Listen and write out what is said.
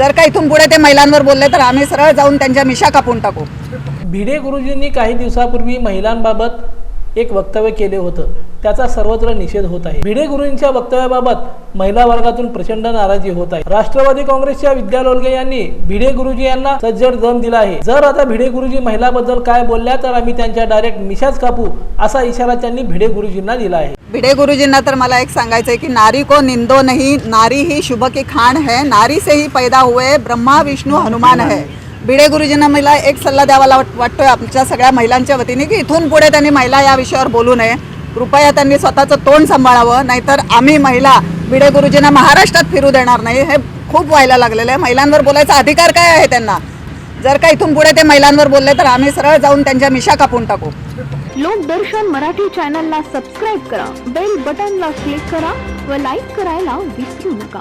जर का इथून पुढे ते महिलांवर बोलले तर आम्ही सरळ जाऊन त्यांच्या मिशा कापून टाकू. भिडे गुरुजींनी काही दिवसापूर्वी महिलांबाबत एक वक्तव्य केले होतं. त्याचा सर्वत्र निषेध होत आहे. भिडे गुरुजींच्या वक्तव्याबाबत महिला वर्गातून प्रचंड नाराजी होत आहे. राष्ट्रवादी काँग्रेसच्या विद्या लोलगे यांनी भिडे गुरुजी यांना सज्जड दम दिला आहे. जर आता भिडे गुरुजी महिलाबद्दल काय बोलल्या तर आम्ही त्यांच्या डायरेक्ट मिशाच कापू असा इशारा त्यांनी भिडे गुरुजींना दिला आहे. भिडे गुरुजींना तर मला एक सांगायचं आहे की नारी को निंदो नहीं नारी ही शुभ की खाण है नारी से ही पैदा हुए ब्रह्मा विष्णू हनुमान है. भिडे गुरुजींना मला एक सल्ला द्यावा वाटतोय आमच्या सगळ्या महिलांच्या वतीने की इथून पुढे त्यांनी महिला या विषयावर बोलू नये. कृपया त्यांनी स्वतःचं तोंड सांभाळावं नाहीतर आम्ही महिला भिडे गुरुजींना महाराष्ट्रात फिरू देणार नाही. हे खूप व्हायला लागलेलं आहे. महिलांवर बोलायचा अधिकार काय आहे त्यांना? जर का इथून पुढे ते महिलांवर बोलले तर आम्ही सरळ जाऊन त्यांच्या मिशा कापून टाकू. लोकदर्शन मराठी चॅनलला सबस्क्राईब करा बेल बटनला क्लिक करा व लाईक करायला विसरू नका.